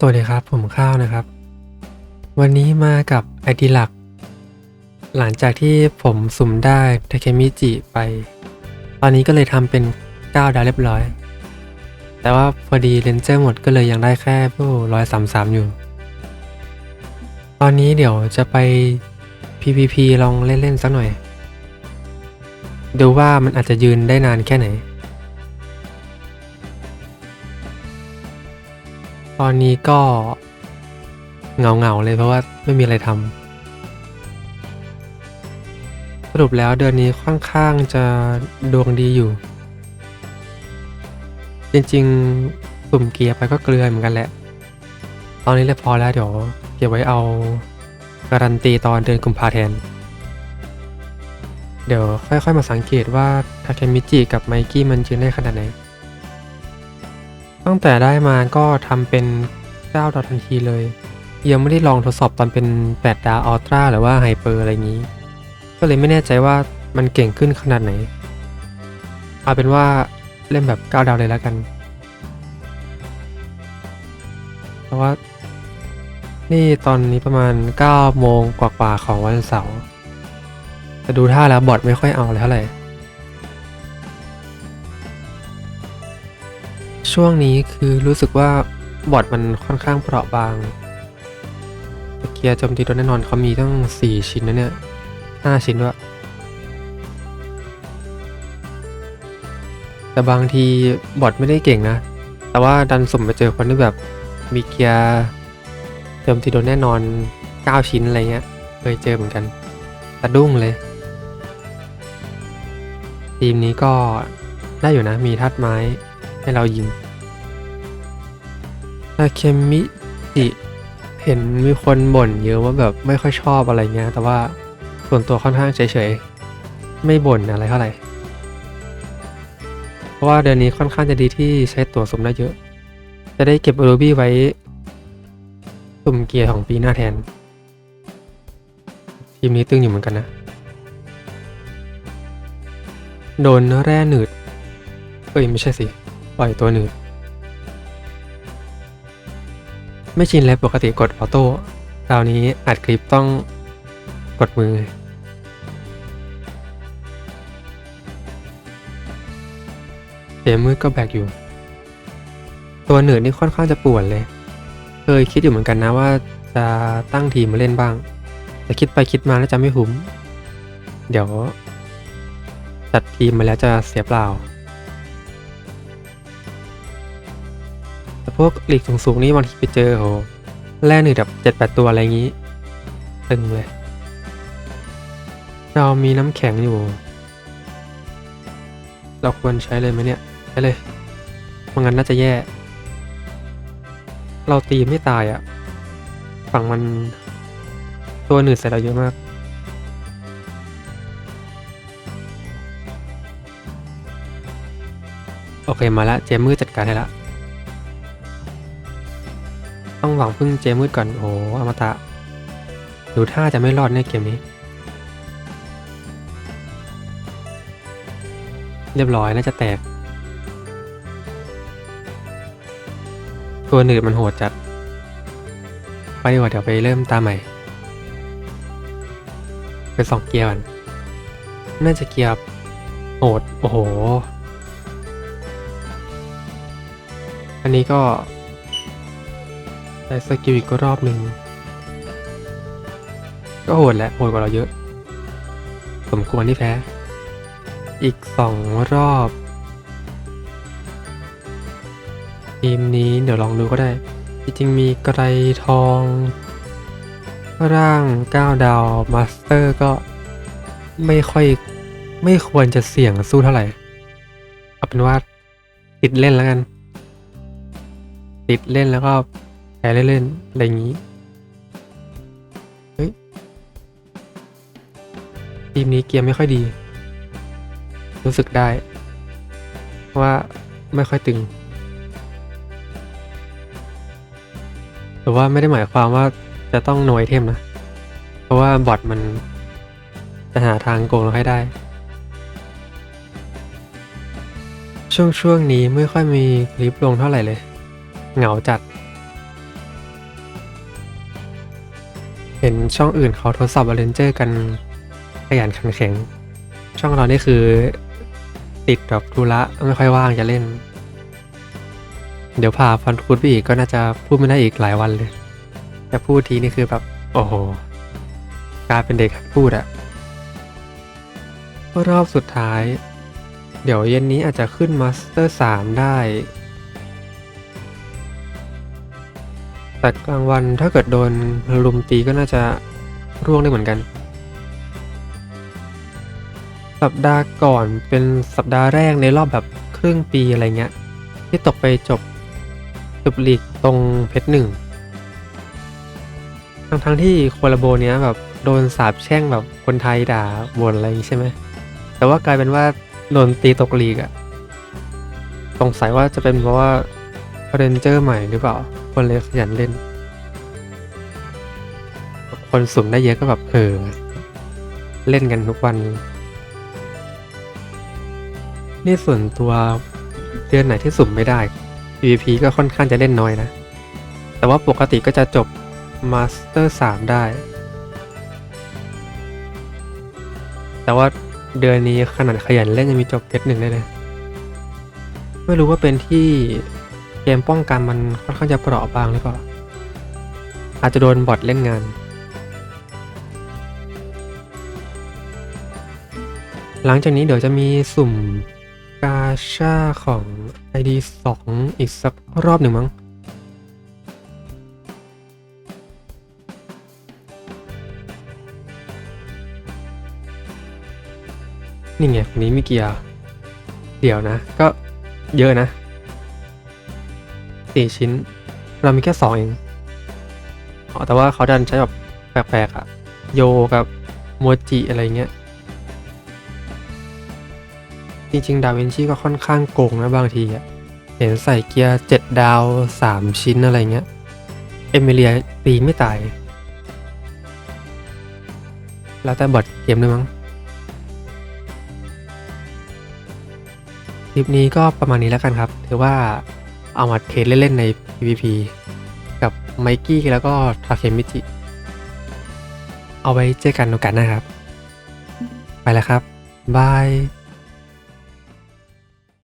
สวัสดีครับ ผมข้าวนะครับ วันนี้มากับไอดีหลัก หลังจากที่ผมสุ่มได้เทเคมิจิไป ตอนนี้ก็เลยทำเป็น 9 ดาวเรียบร้อย แต่ว่าพอดีเลนเจอร์หมดก็เลยยังได้แค่ผู้ร้อยสามสามอยู่ ตอนนี้เดี๋ยวจะไป PVP ลองเล่น ๆ สักหน่อย ดูว่ามันอาจจะยืนได้นานแค่ไหน ตอนนี้ก็เหงาๆเลยเพราะว่าไม่มีอะไรทำสรุปแล้วเดือนนี้ค่อนข้างจะดวงดีอยู่ จริงๆสุ่มเกียร์ไปก็เกลือเหมือนกันแหละ ตอนนี้เลยพอแล้วเดี๋ยวเก็บไว้เอาการันตีตอนเดือนกุมภาแทน เดี๋ยวค่อยๆมาสังเกตว่าทาเคมิจิกับไมกี้มันยืนได้ขนาดไหน ตั้งแต่ได้มาก็ทำเป็น9ดาวทันทีเลย ยังไม่ได้ลองทดสอบตอนเป็น 8 ดาวอัลตร้าหรือว่าไฮเปอร์อะไรงนี้ ก็เลยไม่แน่ใจว่ามันเก่งขึ้นขนาดไหน เอาเป็นว่าเล่นแบบ 9 ดาวเลยแล้วกัน เพราะว่า นี่ตอนนี้ประมาณ 9 โมงกว่าๆของวันเสาร์แต่ดูท่าแล้วบอทไม่ค่อยเอาเลยเท่าไหร่ ช่วงนี้คือรู้สึกว่าบอทมันค่อนข้างเปราะบางตะเกียร์โจมตีโดนแน่นอนเขามีตั้ง 4 ชิ้นนะเนี่ย 5 ชิ้นด้วย แต่บางทีบอทไม่ได้เก่งนะ แต่ว่าดันสุ่มไปเจอคนที่แบบมีเกียร์โจมตีโดนแน่นอน 9 ชิ้นอะไรเงี้ย เคยเจอเหมือนกันสะดุ้งเลย ทีมนี้ก็ได้อยู่นะมีทัดไม้ ให้เรายิงอาเคมิจิเห็นมีคนบ่นเยอะว่าแบบไม่ค่อยชอบอะไรเงี้ย แต่ว่าส่วนตัวค่อนข้างเฉยๆ ไม่บ่นอะไรเท่าไหร่ เพราะว่าเดือนนี้ค่อนข้างจะดีที่ใช้ตัวสุ่มได้เยอะ จะได้เก็บรูบี้ไว้สุ่มเกียร์ของปีหน้าแทน ทีมนี้ตึงอยู่เหมือนกันนะ โดนแร่หนืด เอ้ย ไม่ใช่สิ ปล่อยตัวหนืดไม่ชินเลยปกติกดออโต้คราวนี้อัดคลิปต้องกดมือ เสียมือก็แบกอยู่ ตัวหนืดนี่ค่อนข้างจะปวดเลย เคยคิดอยู่เหมือนกันนะว่าจะตั้งทีมมาเล่นบ้าง แต่คิดไปคิดมาแล้วจะไม่คุ้ม เดี๋ยวจัดทีมมาแล้วจะเสียเปล่า แต่พวกหลีกสูงๆนี่บางทีไปเจอโหแร่หนึ่งแบบเจ็ดแปดตัวอะไรอย่างนี้ ตึงเลย เรามีน้ำแข็งอยู่ เราควรใช้เลยไหมเนี่ย ใช้เลยไมันงั้นน่าจะแย่ เราตีไม่ตายอะ่ะ ฝั่งมันตัวหนืดใส่เราเยอะมาก โอเคมาแล้วเจมมืดจัดการให้ละ ต้องหวังพึ่งเจมืดก่อน โอ้โหอมตะ ดูท่าจะไม่รอดในเกมนี้ เรียบร้อยน่าจะแตก ตัวหนืดมันโหดจัด ไปดีกว่าเดี๋ยวไปเริ่มตาใหม่ไปสองเกียร์ก่อนน่าจะเกียร์โหด โอ้โห อันนี้ก็ ได้สกิลอีกรอบหนึ่ง ก็โหดแหละโหดกว่าเราเยอะ สมควรที่แพ้ อีกสองรอบ ทีมนี้เดี๋ยวลองดูก็ได้ จริงๆมีไกระไรทอง ร่าง 9 ดาว มาสเตอร์ก็ไม่ค่อยไม่ควรจะเสี่ยงสู้เท่าไหร่ เอาเป็นว่าติดเล่นแล้วกัน ติดเล่นแล้วก็ แพ้เล่นๆอะไรอย่างนี้ เฮ้ย ทีมนี้เกียร์ไม่ค่อยดี รู้สึกได้ ว่าไม่ค่อยตึง แต่ว่าไม่ได้หมายความว่าจะต้องโนไอเทมนะ เพราะว่าบอทมันจะหาทางโกงเราให้ได้ ช่วงช่วงนี้ไม่ค่อยมีคลิปลงเท่าไหร่เลย เหงาจัด เห็นช่องอื่นเขาทดสอบอเลนเจอร์กันขยันขันแข็ง ช่องเรานี่คือ ติดแบบธุระไม่ค่อยว่างจะเล่น เดี๋ยวพาฟันคุดไปอีกก็น่าจะพูดไม่ได้อีกหลายวันเลย แต่พูดทีนี่คือแบบ โอ้โหกลายเป็นเด็กพูดอะรอบสุดท้าย เดี๋ยวเย็นนี้อาจจะขึ้นมาสเตอร์สามได้ แต่กลางวันถ้าเกิดโดนลุมตีก็น่าจะร่วงได้เหมือนกัน สัปดาห์ก่อนเป็นสัปดาห์แรกในรอบแบบครึ่งปีอะไรเงี้ย ที่ตกไปจบจบลีกตรงเพชรหนึ่งทั้งทั้งที่โคลาโบเนี้ยแบบโดนสาบแช่งแบบคนไทยด่าบ่นอะไรอย่างงี้ใช่ไหมแต่ว่ากลายเป็นว่าโดนตีตกลีกอะสงสัยว่าจะเป็นเพราะว่า เรนเจอร์ใหม่หรือเปล่า คนเลยขยันเล่น คนสุ่มได้เยอะก็แบบเออ เล่นกันทุกวัน นี่ส่วนตัวเดือนไหนที่สุ่มไม่ได้ PVP ก็ค่อนข้างจะเล่นน้อยนะ แต่ว่าปกติก็จะจบมาสเตอร์3ได้ แต่ว่าเดือนนี้ขนาดขยันเล่นยังมีจบเพชรหนึ่งได้เลย ไม่รู้ว่าเป็นที่ เกมป้องกันมันค่อนข้างจะเปราะบางหรือเปล่า อาจจะโดนบอทเล่นงานหลังจากนี้เดี๋ยวจะมีสุ่มกาชาของ ID 2 อีกสักรอบหนึ่งมั้ง นี่ไงคนนี้มีเกียร์ เดี๋ยวนะ ก็เยอะนะ สี่ชิ้น เรามีแค่สองเองอ๋อแต่ว่าเขาดันใช้แบบแปลกๆอะโยกับโมจิอะไรเงี้ย จริงๆ ดาวินชีก็ค่อนข้างโกงนะบางทีอะเห็นใส่เกียร์เจ็ดดาวสามชิ้นอะไรเงี้ย เอมิเลียตีไม่ตาย แล้วแต่บอทเกมด้วยมั้งคลิปนี้ก็ประมาณนี้แล้วกันครับ ถือว่า เอามาเทสเล่น ๆ ใน PVP กับไมกี้แล้วก็ทาเคมิจิ เอาไว้เจอกันโอกาสหน้าครับ ไปแล้วครับ บาย